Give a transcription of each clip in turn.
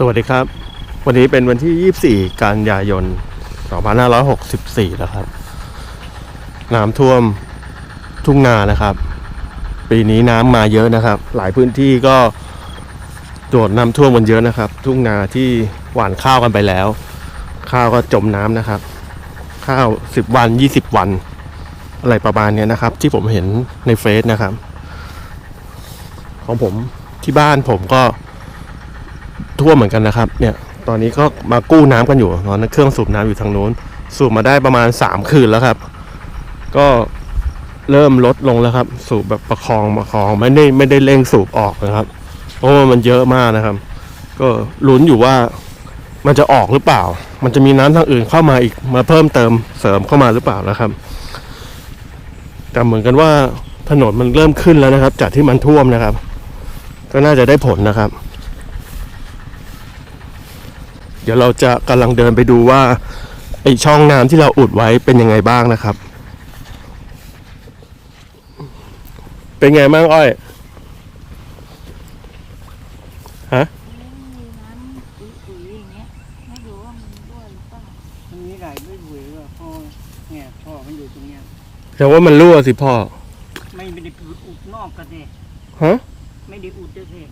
สวัสดีครับ วันนี้เป็นวันที่ 24 กันยายน 2564 แล้วครับ น้ำท่วมทุ่งนานะครับ ปีนี้น้ำมาเยอะนะครับ หลายพื้นที่ก็โดดน้ำท่วมกันเยอะนะครับ ทุ่งนาที่หว่านข้าวกันไปแล้ว ข้าวก็จมน้ำนะครับ ข้าว 10 วัน 20 วัน อะไรประมาณนี้นะครับ ที่ผมเห็นในเฟซนะครับ ของผมที่บ้านผมก็ ท่วมเหมือนกันนะครับ เนี่ย ตอนนี้ก็มากู้น้ำกันอยู่ตอนนั้นเครื่องสูบน้ำอยู่ทางโน้น สูบมาได้ประมาณ 3 คืนแล้วครับ ก็เริ่มลดลงแล้วครับ สูบแบบประคองประคองไม่ได้ไม่ได้เร่งสูบออกนะครับ เพราะว่ามันเยอะมากนะครับ ก็ลุ้นอยู่ว่ามันจะออกหรือเปล่า มันจะมีน้ำทางอื่นเข้ามาอีกมาเพิ่มเติมเสริมเข้ามาหรือเปล่านะครับ แต่เหมือนกันว่าถนนมันเริ่มขึ้นแล้วนะครับ จากที่มันท่วมนะครับ ก็น่าจะได้ผลนะครับ เดี๋ยวเราจะกำลังเดินไปดูว่าไอช่องน้ำที่เราอุดไว้เป็นยังไงบ้างนะครับ เป็นไงบ้างอ้อยฮะมีน้ำปุ๋ยๆอย่างเงี้ยไม่รู้ว่ามันด้วยหรือเปล่ามันมีหลายด้วยหวยว่าพ่อเนี่ยพ่อมันอยู่ตรงเนี้ยแต่ว่ามันรั่วสิพ่อไม่ไม่ได้อุดนอกกันเลยฮะ ไม่ได้อุดเลย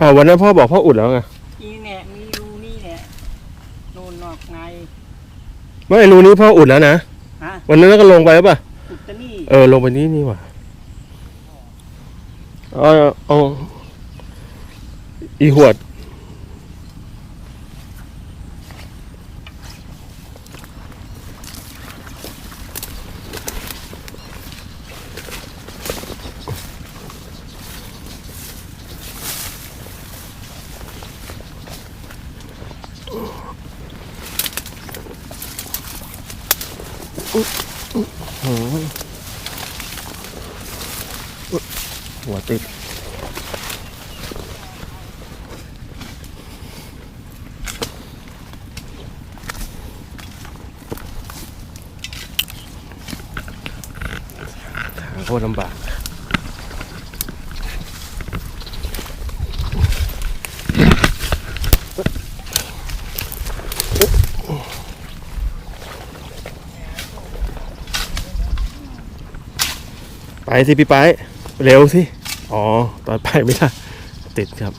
อ่าวันนั้นพ่อบอกพ่ออุดแล้วไง อีเนี่ยมีรูนี่เนี่ยโน่นนอก ในไม่รูนี้พ่ออุดแล้วนะฮะวันนั้นก็ลงไปแล้วป่ะอุดตะนี่เออลงไปนี่นี่หว่าเอาเอาอีหวด หัวติด ทาง โคตรลำบากไปสิพี่ไปเร็วสิ อ๋อ ตอนไปไม่ได้ ติดครับ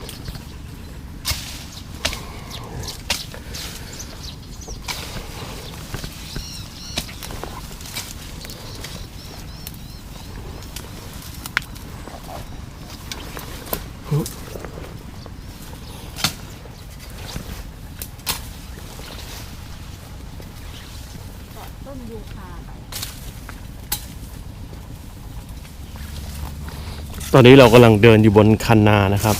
ตอนนี้เรากำลังเดินอยู่บนคันนานะครับ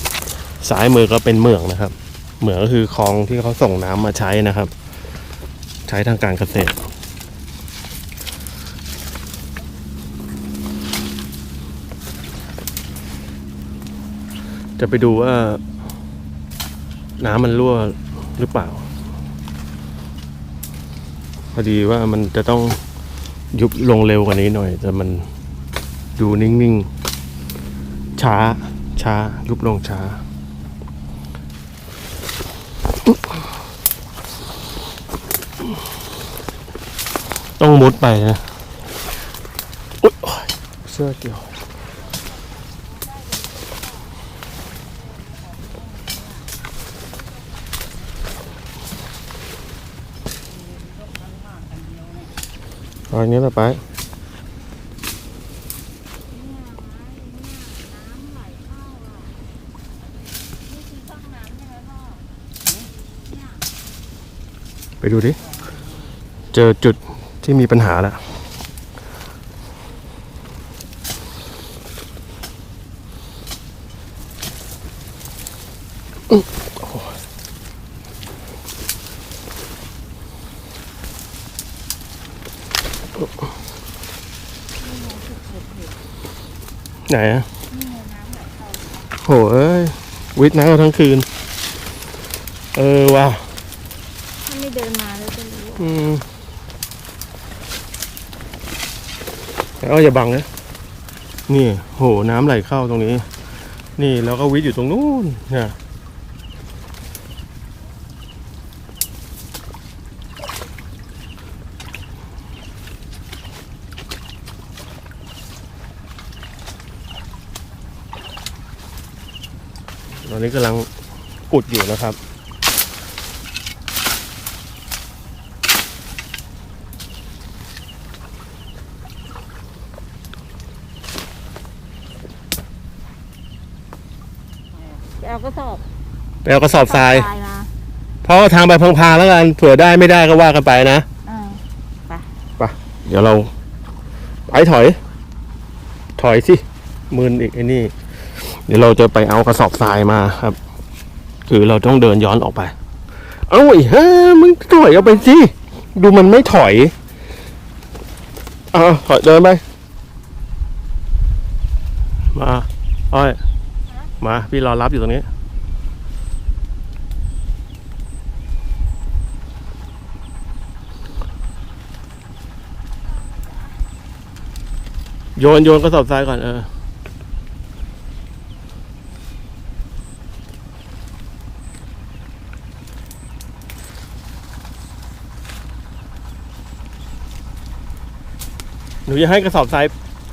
ซ้ายมือก็เป็นเหมืองนะครับ เหมืองก็คือคลองที่เขาส่งน้ำมาใช้นะครับ ใช้ทางการเกษตร จะไปดูว่า น้ำมันรั่วหรือเปล่า พอดีว่ามันจะต้องยุบลงเร็วกว่านี้หน่อย แต่มันดูนิ่งๆ ช้า ช้า ยุบลงช้า ต้องมุดไปนะอุ๊ยเสื้อเกี่ยวอันนี้ละไป เนี่ยไม้เนี่ยน้ำไหลเข้าอะนี่คือช่องน้ำใช่ไหมพ่อเนี่ย ไป ดูดิ เจอจุดที่มีปัญหาแล้วไหนอะโหเอ้ย วิทย์น้ำทั้งคืน เออว่ะถ้า เดินมาแล้วจะรู้อืมเอาอย่าบังนะ นี่โหน้ำไหลเข้าตรงนี้ นี่แล้วก็วิทอยู่ตรงนู้นนะตอนนี้กำลังอุดอยู่นะครับ ไปเอากระสอบทรายทราย มาเพราะว่าทางไปพังๆแล้วกันเผื่อได้ไม่ได้ก็ว่ากันไปนะอ่าเดี๋ยวเราไปถอย ถอยสิมืนอีกไอ้นี่ เดี๋ยวเราจะไปเอากระสอบทรายมาครับ คือเราต้องเดินย้อนออกไป เอ้าไอ้ฮ่ามึงถอยออกไปสิดูมันไม่ถอยอ่าถอยเดินไป มาอ้อยมา พี่รอรับอยู่ตรงนี้ โยนโยนกระสอบทรายก่อนเออหนูจะให้กระสอบทราย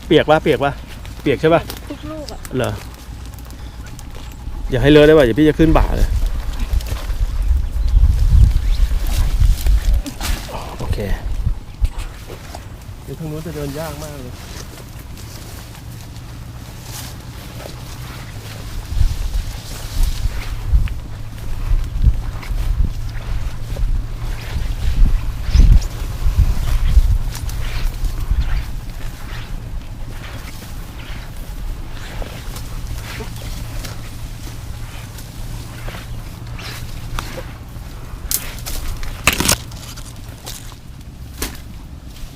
เปียกปะเปียกปะเปียกใช่ปะทุกลูกอะเหรออย่าให้เลอะได้ป่ะเดี๋ยวพี่จะขึ้นบ่าเลยโอเคเดี๋ยวทางนู้นจะเดินยากมากเลย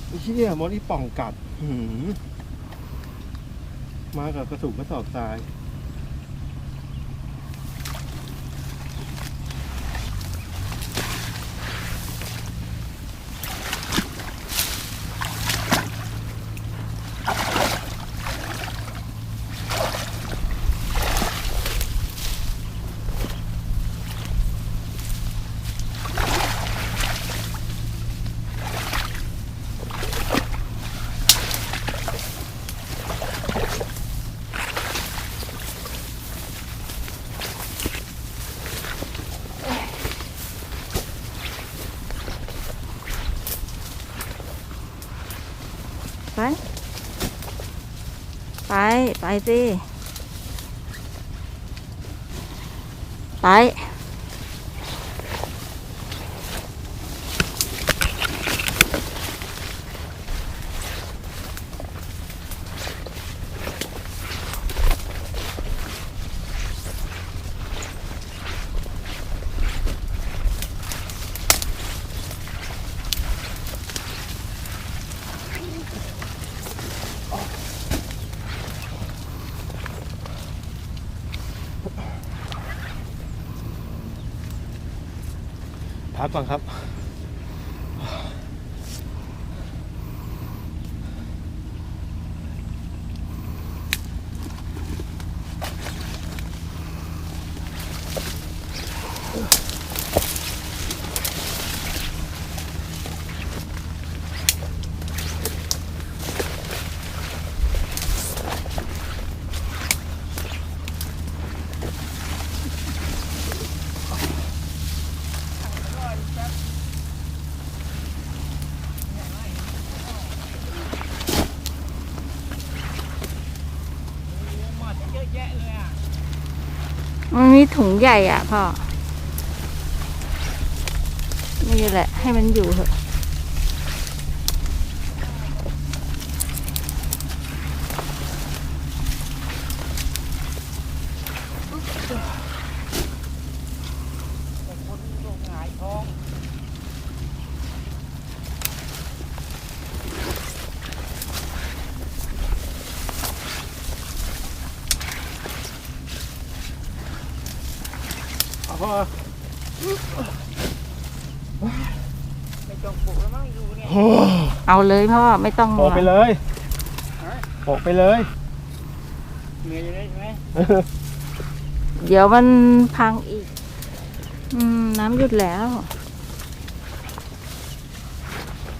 ไอ้เชี่ยมดอีป่องกัด หืมมากับกระสุนกระสอบทราย ไป ไป ไปสิ ไป พักก่อนครับมันมี ถุงใหญ่อะพ่อ นี่แหละ ให้มันอยู่เถอะ เอาพ่อ ไม่ต้องปลุกแล้วมั้งดูเนี่ยโอ้เอาเลยพ่อไม่ต้องโปะไปเลยโปะไปเลยเหนื่อยอยู่ได้ใช่ไหมเดี๋ยวมันพังอีก อืม น้ำหยุดแล้ว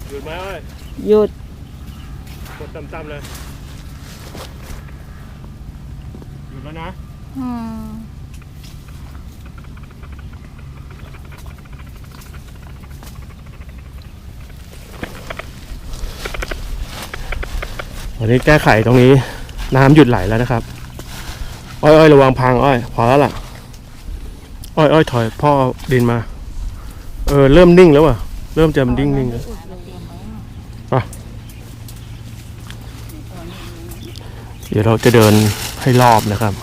หยุดไหมเอ้ยหยุดกดต่ำๆเลย หยุดแล้วนะ อืม วันนี้แก้ไขตรงนี้น้ำหยุดไหลแล้วนะครับ อ้อยอ้อยระวังพังอ้อยพอแล้วล่ะ อ้อยอ้อยถอยพ่อดินมา เออเริ่มนิ่งแล้วอะ เริ่มจะมันิ่งนิ่งแล้วเดี๋ยวเราจะเดินให้รอบนะครับ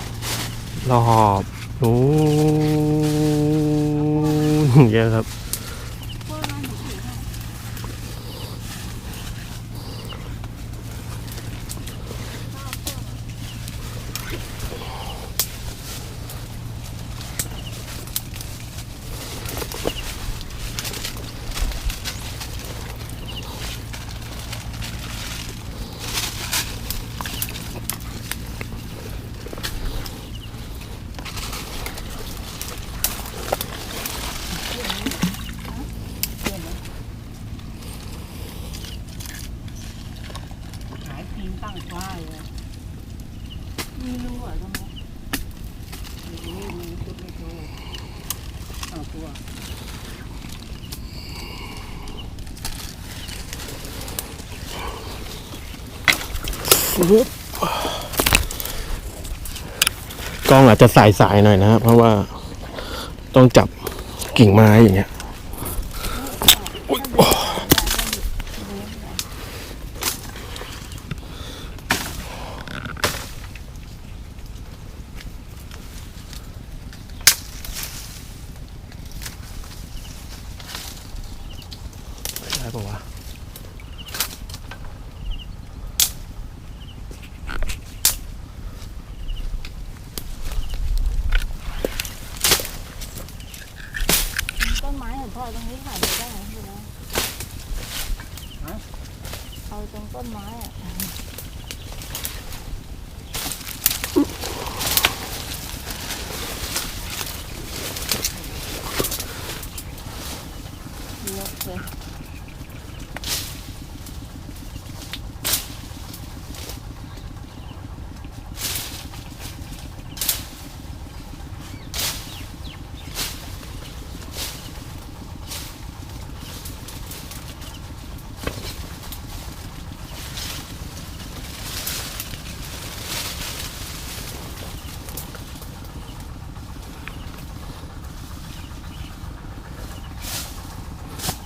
รอบนู้นอย่างครับ หายปีนตั้งฟ้าเลย ไม่รู้อะทำไม นี่มันจุดไม่โตเอาตัว กล้ อาจจะสายสายๆหน่อยนะครับเพราะว่าต้องจับกิ่งไม้อย่างเงี้ยโอ้ ได้ปะวะ ต้นไม้เห็นพ่อตรงนี้ถ่ายเดี๋ยวได้ไหมคุณนะเอาตรงต้นไม้อะเยอะเลย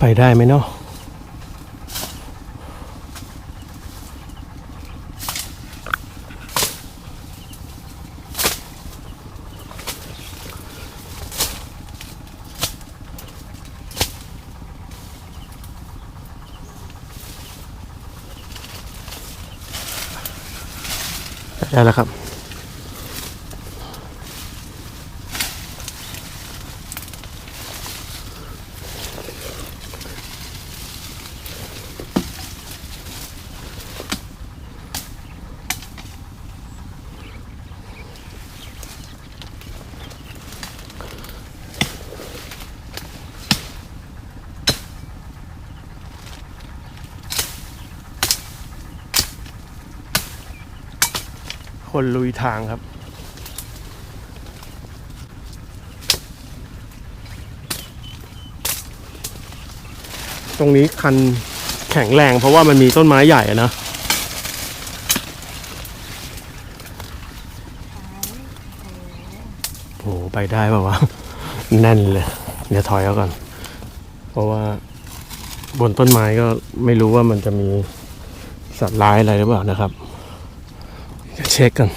ไปได้ไหมเนาะได้แล้วครับ คนลุยทางครับ ตรงนี้คันแข็งแรงเพราะว่ามันมีต้นไม้ใหญ่อะนะโหไปได้ป่าวะแน่นเลย เดี๋ยวถอยเอาก่อน เพราะว่าบนต้นไม้ก็ไม่รู้ว่ามันจะมีสัตว์ร้ายอะไรหรือเปล่านะครับ เช็คกัน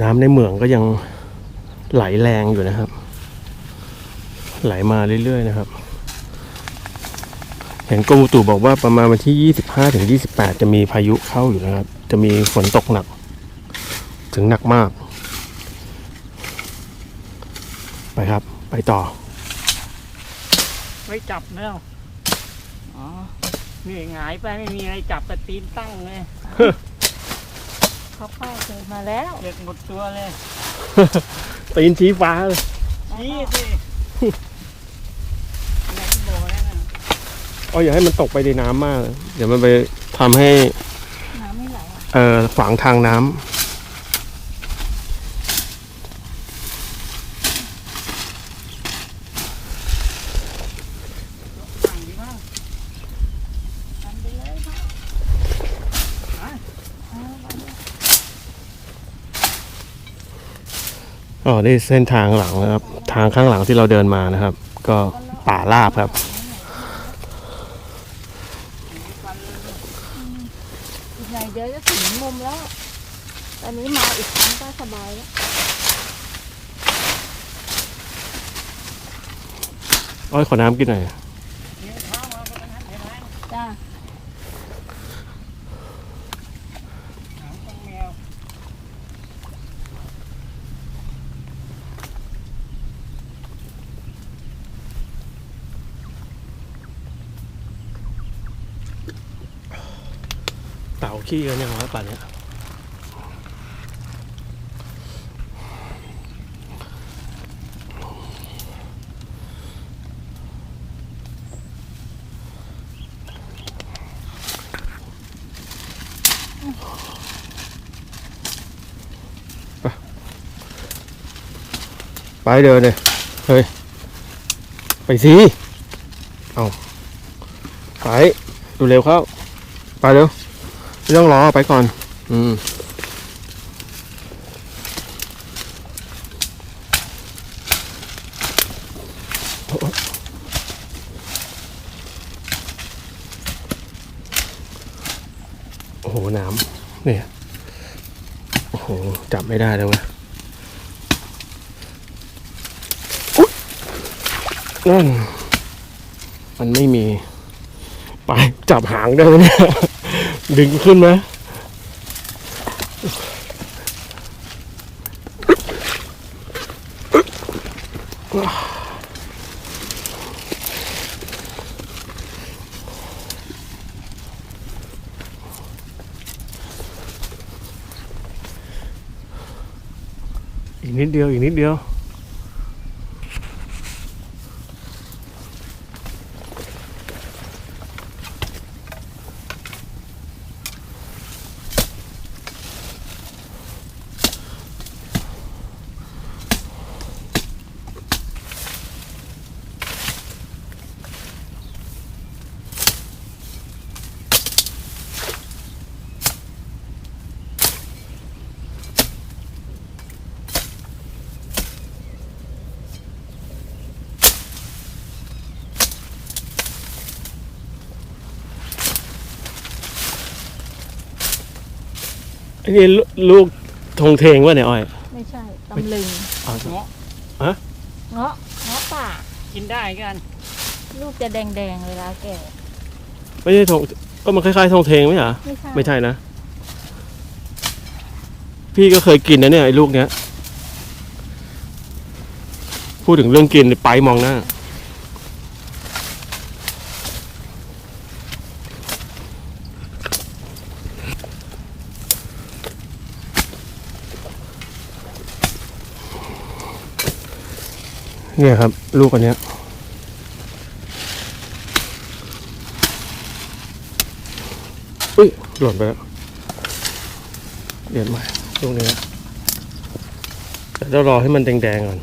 น้ำในเหมืองก็ยังไหลแรงอยู่นะครับ ไหลมาเรื่อยๆนะครับ เห็นกรมอุตุบอกว่าประมาณวันที่ 25ถึง28 จะมีพายุเข้าอยู่นะครับ จะมีฝนตกหนัก ถึงหนักมาก ไปครับ ไปต่อไว้จับแล้วอ๋อนี่หงายไปไม่มีอะไรจับแต่ตีนตั้งเลยเขาป้าเกิดมาแล้วเด็กหมดตัวเลย ตีนชี้ฟ้าเลยชี้สิไหนบ อกแล้วนะอ๋ออย่าให้มันตกไปในน้ำมาก เดี๋ยวมันไปทำให้ น้ำไม่ไหลอะเอ่อขวางทางน้ำตั้งดีมากทำไปเลยพ่อเออไปเลยอ๋อนี่เส้นทางหลังนะครับ ทางข้างหลังที่เราเดินมานะครับ ก็ป่าราบครับ อีกหน่อยเดี๋ยวจะถึงมุมแล้ว ต อนนี้มาอีกครั้งก็สบายแล้วอ้อยขอน้ำกินหน่อยเดี๋ยวเท้ามาก็นั้นเห็นไหมจ้าหางตรงแมวเต่าขี้กันยังวะป่านเนี้ย ไปเดินเลย เฮ้ย ไปสิ เอาไป ดูเร็วเข้า ไปเร็วไม่ต้องรอไปก่อน อืมโอ้โหน้ำเนี่ย โอ้โห จับไม่ได้เลยเว้ยอุ๊ยนั่น มันไม่มีไปจับหางได้ไหมเนี่ยดึงขึ้นไหมอีกนิดเดียว อีกนิดเดียว นนี้ลูลูกทงเทงวะเนี่ยอ้อย ไม่ใช่ตำลึงอ๋อ เงาะเงาะเงาะป่า กินได้กันลูกจะแดงๆเวลาแก่ ไม่ใช่ทงก็มันคล้ายๆทงเทงไหมเหรอ ไม่ใช่ไม่ใช่นะ พี่ก็เคยกินนะเนี่ยไอ้ลูกเนี้ย พูดถึงเรื่องกินไปมองหน้า เนี่ยครับ ลูกอันเนี้ยอุ้ย หล่นไปแล้วเดี๋ยวใหม่ลูกนี้นะแต่เรารอให้มันแดงๆก่อน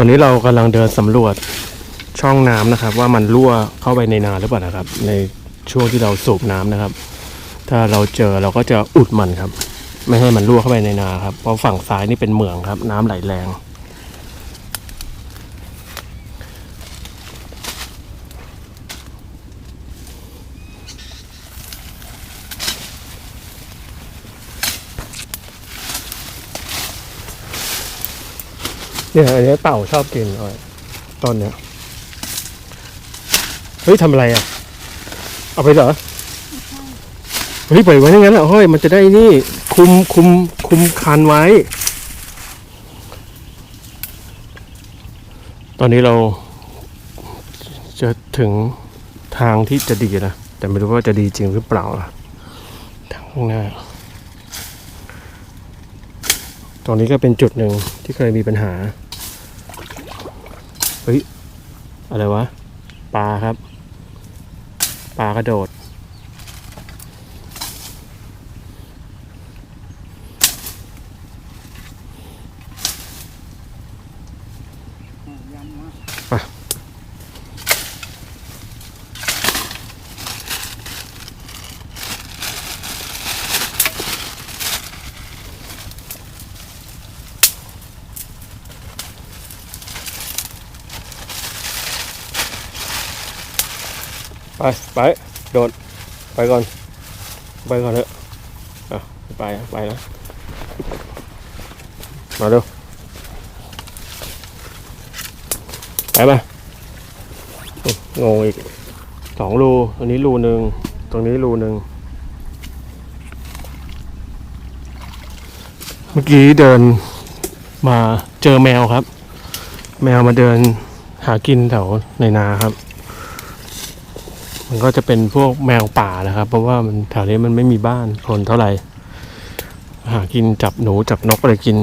ตอนนี้เรากำลังเดินสำรวจช่องน้ำนะครับ ว่ามันรั่วเข้าไปในนาหรือเปล่านะครับ ในช่วงที่เราสูบน้ำนะครับ ถ้าเราเจอเราก็จะอุดมันครับ ไม่ให้มันรั่วเข้าไปในนาครับเพราะฝั่งซ้ายนี่เป็นเหมืองครับ น้ำไหลแรง เนี่ยอันนี้เต่าชอบกินอ้อนเนี้ยเฮ้ยทำอะไรอะ เอาไปเหรอเฮ้ยปล่อยไว้อย่างนั้นแหละห้อยมันจะได้นี่ คุมคุมคุมคันไว้ ตอนนี้เราจะถึงทางที่จะดีนะแต่ไม่รู้ว่าจะดีจริงหรือเปล่านะทางข้างหน้า ตรงนี้ก็เป็นจุดหนึ่งที่เคยมีปัญหา เฮ้ย อะไรวะ ปลาครับ ปลากระโดด ไปไปโดดไปก่อน ไปก่อนเถอะอะไปไปนะมาเร็วไปปะงงอีกสองรูตรงนี้รูหนึ่งตรงนี้รูหนึ่งเมื่อกี้เดินมาเจอแมวครับ แมวมาเดินหากินแถวในนาครับ ก็จะเป็นพวกแมวป่านะครับ เพราะว่ามันแถวนี้มันไม่มีบ้านคนเท่าไหร่หากินจับหนูจับนกอะไรกิน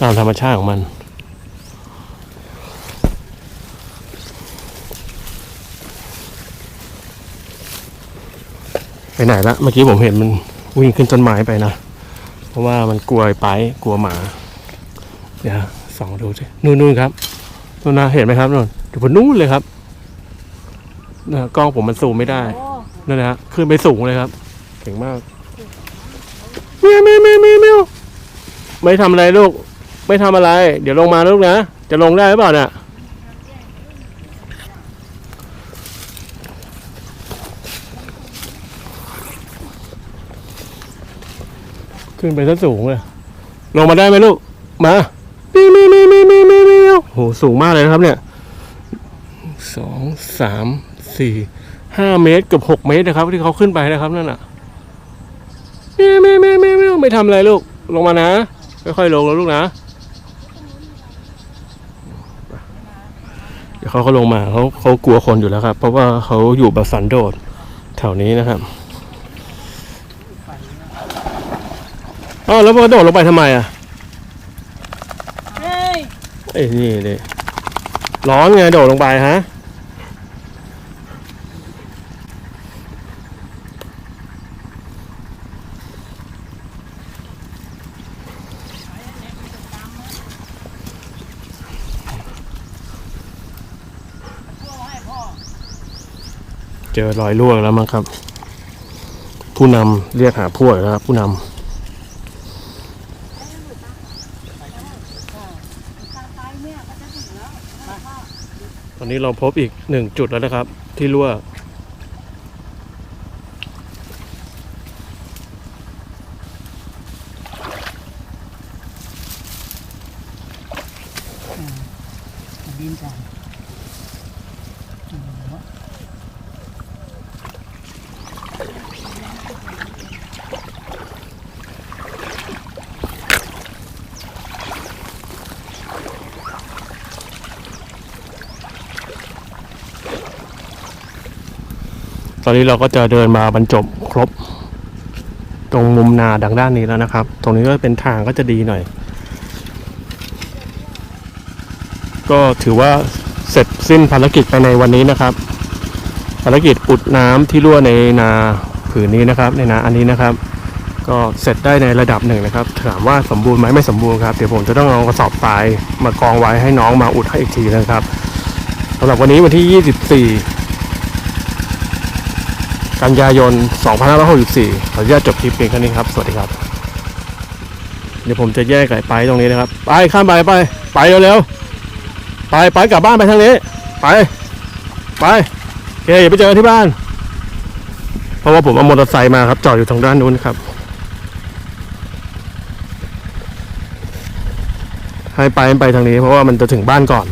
ตามธรรมชาติของมัน ไปไหนละเมื่อกี้ผมเห็นมันวิ่งขึ้นต้นไม้ไปนะ เพราะว่ามันกลัวไปกลัวหมา เดี๋ยวสองดูสินู่นนู่นครับนู่นนะเห็นไหมครับนู่นอยู่บนนู่นเลยครับ นะกล้องผมมันซูมไม่ได้โอ้นั่นนะฮะขึ้นไปสูงเลยครับเก่งมากเมียวเมียวเมียวเมียวเมียวไม่ทำอะไรลูก ไม่ทำอะไร เดี๋ยวลงมานะลูกนะจะลงได้หรือเปล่าเนี่ยขึ้นไปซะสูงเลย ลงมาได้ไหมลูก มาเมียวเมียวเมียวเมียวเมียวเมียวเมียวโห สูงมากเลยนะครับเนี่ย สอง สาม สี่ห้าเมตรเกับหกเมตรนะครับ ที่เขาขึ้นไปนะครับนั่นน่ะเมียวเมียวเมียวเมียวเมียวไม่ทำอะไรลูก ลงมานะค่อยๆลงแล้วลูกนะเดี๋ยวเขาก็ลงมาเขาเขากลัวคนอยู่แล้วครับ เพราะว่าเขาอยู่แบบสันโดษแถวนี้นะครับอ๋อแล้วมันกระโดดลงไปทำไมอะเฮ้ยไอ้นี่เลยร้อนไงโดดลงไปฮะ อรอยรั่วแล้วมั้งครับ ผู้นำเรียกหาพวกแล้วครับผู้นำตอนนี้เราพบอีกหนึ่งจุดแล้วนะครับ ที่รั่ว ดินก่อน ต อนนี้เราก็จะเดินมาบรรจบครบ ตรงมุมนาดังด้านนี้แล้วนะครับ ตรงนี้ก็เป็นทางก็จะดีหน่อย ก็ถือว่าเสร็จสิ้นภารกิจไปในวันนี้นะครับ ภารกิจอุดน้ำที่รั่วในนาผืนนี้นะครับ ในนาอันนี้นะครับ ก็เสร็จได้ในระดับหนึ่งนะครับ ถามว่าสมบูรณ์ไหมไม่สมบูรณ์ครับ เดี๋ยวผมจะต้องเอากระสอบทรายมากองไว้ให้น้องมาอุดให้อีกทีนะครับสำหรับวันนี้วันที่ 24 กันยายน 2564 ขออนุญาตจบคลิปเพียงแค่นี้ครับ สวัสดีครับ เดี๋ยวผมจะแยกไก่ไปตรงนี้นะครับ ไปข้ามไปไป ไปเร็วๆ ไปไปกลับบ้านไปทางนี้ ไป ไปโอเคอย่าไปเจอที่บ้าน เพราะว่าผมเอามอเตอร์ไซค์มาครับ จอดอยู่ทางด้านนู้นครับ ให้ไปไปทางนี้ เพราะว่ามันจะถึงบ้านก่อน